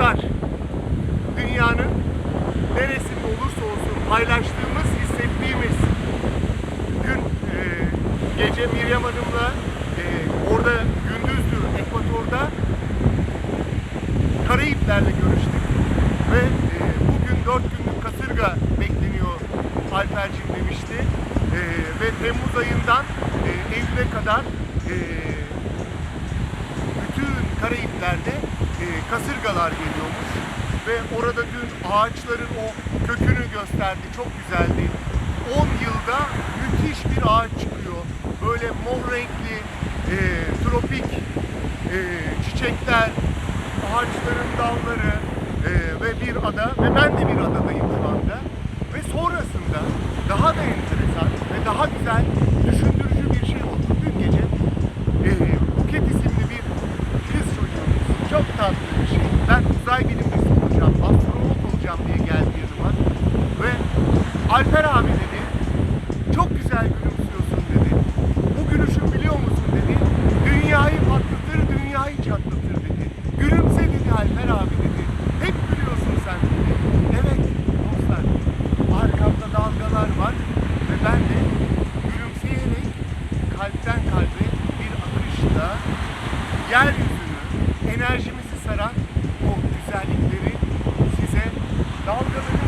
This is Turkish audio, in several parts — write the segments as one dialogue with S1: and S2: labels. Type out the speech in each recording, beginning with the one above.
S1: dostlar, dünyanın neresinde olursa olsun paylaştığımız, hissettiğimiz dün e, gece Meryem Hanım'la e, orada gündüzdü Ekvator'da Karayipler'le görüştük ve e, bugün dört günlük kasırga bekleniyor Alper'cim demişti. E, ve Temmuz ayından e, Eylül'e kadar e, bütün Karayipler'de e, kasırgalar geliyormuş. Ve orada dün ağaçların o kökünü gösterdi. Çok güzeldi. 10 yılda müthiş bir ağaç çıkıyor. Böyle mor renkli e, tropik e, çiçekler ağaçların dalları e, ve bir ada ve ben de bir adadayım şu anda. Ve sonrasında daha da enteresan ve daha güzel saran o güzellikleri size dalgaların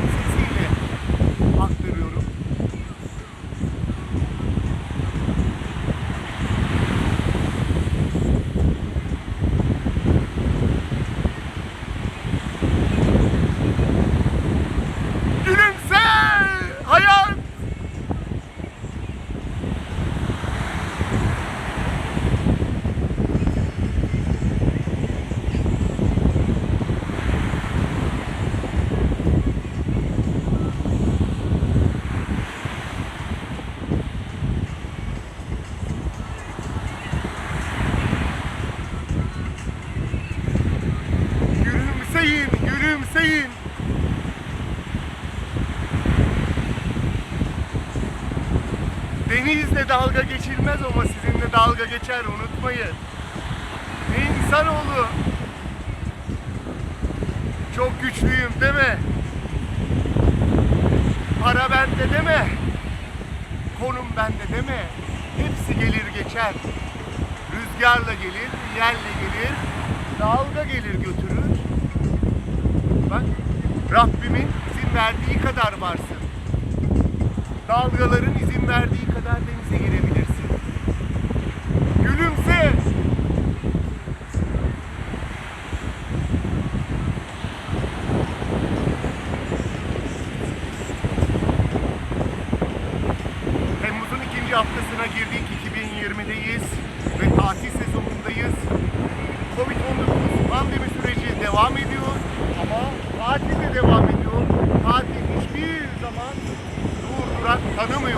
S1: Gülümseyin. Denizle dalga geçilmez ama sizinle dalga geçer unutmayın. İnsanoğlu çok güçlüyüm deme. Para bende deme. Konum bende deme. Hepsi gelir geçer. Rüzgarla gelir, yerle gelir, dalga gelir götürür. Bak Rabbimin izin verdiği kadar varsın. Dalgaların izin verdiği kadar denize girebilirsin. Gülümse.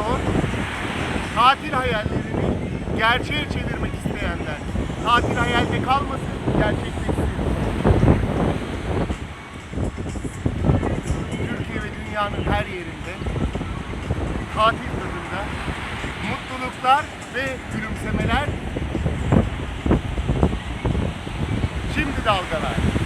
S1: Tanımıyor. Tatil hayallerini gerçeğe çevirmek isteyenler. Tatil hayalde kalmasın, gerçekleşsin. Türkiye ve dünyanın her yerinde tatil tadında mutluluklar ve gülümsemeler şimdi dalgalar.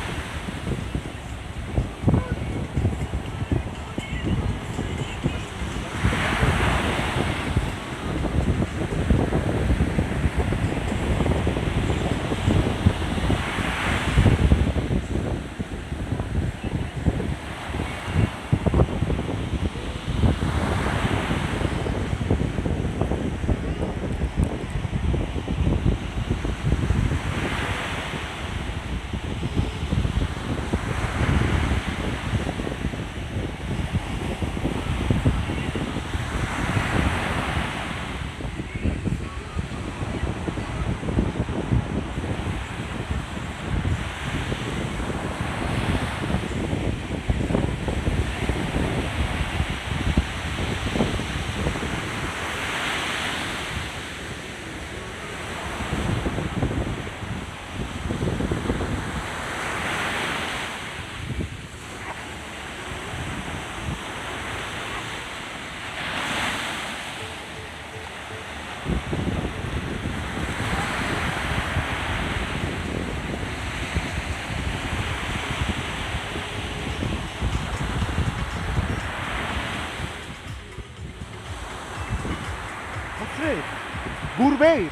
S1: Zübeyir.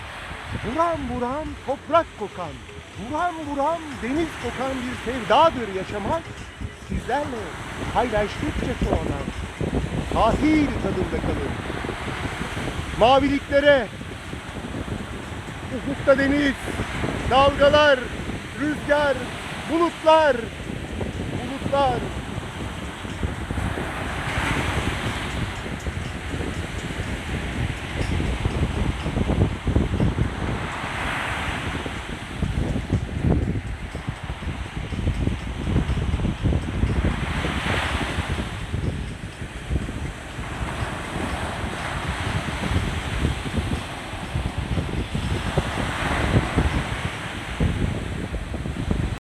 S1: Buram buram toprak kokan, buram buram deniz kokan bir sevdadır yaşamak. Sizlerle paylaştıkça çoğalan, tahir tadında kalır. Maviliklere, ufukta deniz, dalgalar, rüzgar, bulutlar, bulutlar